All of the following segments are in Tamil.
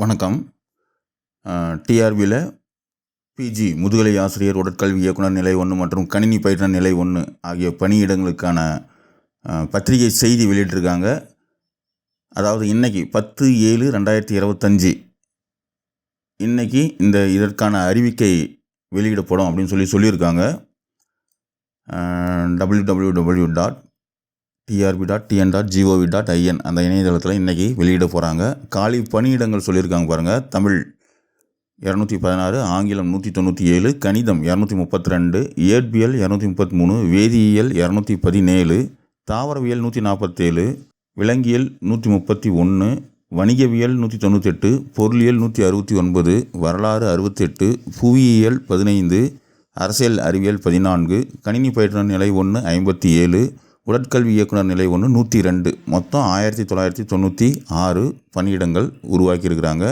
வணக்கம். டிஆர்பியில் பிஜி முதுகலை ஆசிரியர் உடற்கல்வி இயக்குனர் நிலை ஒன்று மற்றும் கணினி பயிற்றுனர் நிலை ஒன்று ஆகிய பணியிடங்களுக்கான பத்திரிகை செய்தி வெளியிட்டிருக்காங்க. அதாவது இன்றைக்கி பத்து ஏழு ரெண்டாயிரத்தி இருபத்தஞ்சி. இன்றைக்கி இந்த இதற்கான அறிவிக்கை வெளியிடப்படும் அப்படின்னு சொல்லி சொல்லியிருக்காங்க. W W W dot TRB dot TN dot GOV dot IN அந்த இணையதளத்தில் இன்றைக்கி வெளியிட போகிறாங்க காலி பணியிடங்கள் சொல்லியிருக்காங்க பாருங்கள் தமிழ் இரநூத்தி பதினாறு ஆங்கிலம் நூற்றி தொண்ணூற்றி ஏழு கணிதம் இரநூத்தி முப்பத்தி ரெண்டு இயற்பியல் இரநூத்தி முப்பத்தி மூணு வேதியியல் இரநூத்தி பதினேழு தாவரவியல் நூற்றி நாற்பத்தேழு விலங்கியல் நூற்றி முப்பத்தி ஒன்று வணிகவியல் நூற்றி தொண்ணூத்தெட்டு பொருளியல் நூற்றி அறுபத்தி ஒன்பது வரலாறு அறுபத்தெட்டு புவியியல் பதினைந்து அரசியல் அறிவியல் பதினான்கு கணினி பயிற்றுனர் நிலை ஒன்று ஐம்பத்தி ஏழு உடற்கல்வி இயக்குனர் நிலை ஒன்று நூற்றி ரெண்டு மொத்தம் ஆயிரத்தி தொள்ளாயிரத்தி தொண்ணூற்றி ஆறு பணியிடங்கள் உருவாக்கியிருக்கிறாங்க.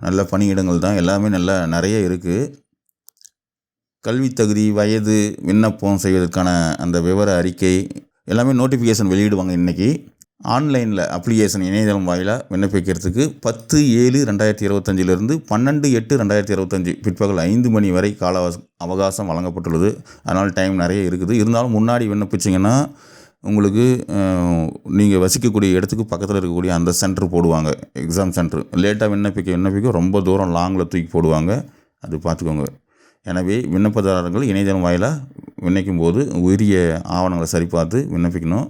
நல்ல பணியிடங்கள் தான். எல்லாமே நல்ல நிறைய இருக்குது கல்வி தகுதி வயது விண்ணப்பம் செய்வதற்கான அந்த விவர அறிக்கை எல்லாமே நோட்டிஃபிகேஷன் வெளியிடுவாங்க இன்றைக்கி ஆன்லைனில் அப்ளிகேஷன் இணையதளம் வாயிலாக விண்ணப்பிக்கிறதுக்கு பத்து ஏழு ரெண்டாயிரத்தி இருபத்தஞ்சிலிருந்து பன்னெண்டு எட்டு ரெண்டாயிரத்தி இருபத்தஞ்சி பிற்பகல் ஐந்து மணி வரை கால அவகாசம் வழங்கப்பட்டுள்ளது. அதனால் டைம் நிறைய இருக்குது. இருந்தாலும் முன்னாடி விண்ணப்பிச்சிங்கன்னா உங்களுக்கு நீங்கள் வசிக்கக்கூடிய இடத்துக்கு பக்கத்தில் இருக்கக்கூடிய அந்த சென்டர் போடுவாங்க. எக்ஸாம் சென்டர் லேட்டாக விண்ணப்பிக்க விண்ணப்பிக்க ரொம்ப தூரம் லாங்கில் தூக்கி போடுவாங்க. அது பார்த்துக்கோங்க. எனவே விண்ணப்பதாரர்கள் இணையதளம் வாயிலாக விண்ணப்பிக்கும் போது உரிய ஆவணங்களை சரிபார்த்து விண்ணப்பிக்கணும்.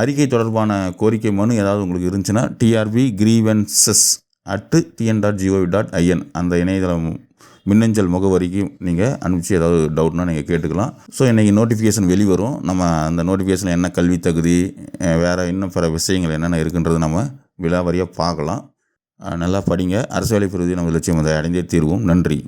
அறிக்கை தொடர்பான கோரிக்கை மனு ஏதாவது உங்களுக்கு இருந்துச்சுன்னா TRB grievances at TN dot GOV dot IN அந்த இணையதளம் மின்னஞ்சல் முகவரிக்கு நீங்கள் அனுப்பிச்சு ஏதாவது டவுட்னா நீங்கள் கேட்டுக்கலாம். ஸோ இன்றைக்கி நோட்டிஃபிகேஷன் வெளிவரும். நம்ம அந்த நோட்டிஃபிகேஷனில் என்ன கல்வி தகுதி வேறு இன்னும் பிற விஷயங்கள் என்னென்ன இருக்குன்றது நம்ம விலாவரியாக பார்க்கலாம். நல்லா படிங்க. அரசு வேலை பெறுவதை நம்ம லட்சியம் அதை அடைந்தே தீர்வோம். நன்றி.